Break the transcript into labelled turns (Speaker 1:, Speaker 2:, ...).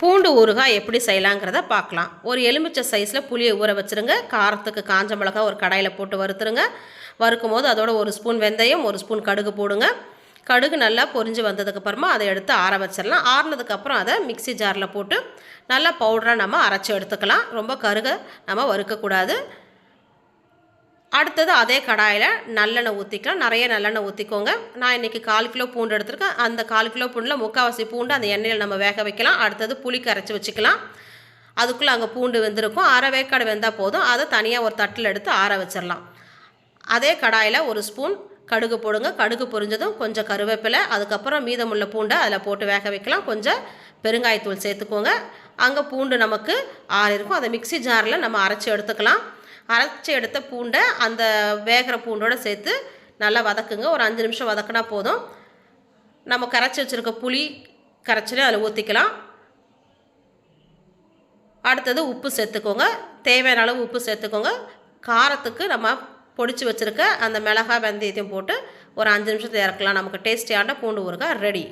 Speaker 1: பூண்டு ஊறுகாய் எப்படி செய்யலாங்கிறத பார்க்கலாம். ஒரு எலுமிச்சை சைஸில் புளியை ஊற வச்சுருங்க. காரத்துக்கு காஞ்ச மிளகாய் ஒரு கடாயில் போட்டு வறுத்துருங்க. வறுக்கும் போது அதோட ஒரு ஸ்பூன் வெந்தயம் ஒரு ஸ்பூன் கடுகு போடுங்க. கடுகு நல்லா பொரிஞ்சு வந்ததுக்கப்புறமா அதை எடுத்து ஆற வச்சிடலாம் ஆறுனதுக்கப்புறம் அதை மிக்ஸி ஜாரில் போட்டு நல்லா பவுடராக நம்ம அரைச்சி எடுத்துக்கலாம். ரொம்ப கருக நம்ம வறுக்கக்கூடாது. அடுத்தது அதே கடாயில் நல்லெண்ணெய் ஊற்றிக்கலாம் நிறைய நல்லெண்ணெய் ஊற்றிக்கோங்க நான் இன்றைக்கி கால் கிலோ பூண்டு எடுத்திருக்கேன். அந்த கால் கிலோ பூண்டில் முக்கால்வாசி பூண்டு அந்த எண்ணெயில் நம்ம வேக வைக்கலாம். அடுத்தது புளி கரைச்சி வச்சுக்கலாம். அதுக்குள்ளே அங்கே பூண்டு வெந்திருக்கும். அரை வேக்காடு வெந்தால் போதும். அதை தனியாக ஒரு தட்டில் எடுத்து ஆற வச்சிடலாம் அதே கடாயில் ஒரு ஸ்பூன் கடுகு போடுங்க. கடுகு பொரிஞ்சதும் கொஞ்சம் கருவேப்பிலை அதுக்கப்புறம் மீதமுள்ள பூண்டை அதில் போட்டு வேக வைக்கலாம். கொஞ்சம் பெருங்காயத்தூள் சேர்த்துக்கோங்க. அங்கே பூண்டு நமக்கு ஆறு இருக்கும் அதை மிக்ஸி ஜாரில் நம்ம அரைச்சி எடுத்துக்கலாம். அரைச்சி எடுத்த பூண்டை அந்த வேகிற பூண்டோடு சேர்த்து நல்லா வதக்குங்க. ஒரு அஞ்சு நிமிஷம் வதக்குனா போதும். நம்ம கரைச்சி வச்சுருக்க புளி கரைச்சிட்டு அதில் ஊற்றிக்கலாம் அடுத்தது உப்பு சேர்த்துக்கோங்க. தேவையான அளவு உப்பு சேர்த்துக்கோங்க. காரத்துக்கு நம்ம பொடிச்சு வச்சுருக்க அந்த மிளகாய் வெந்தயத்தையும் போட்டு ஒரு அஞ்சு நிமிஷத்தில் இறக்கலாம். நமக்கு டேஸ்டியான பூண்டு ஊறுகாய் ரெடி.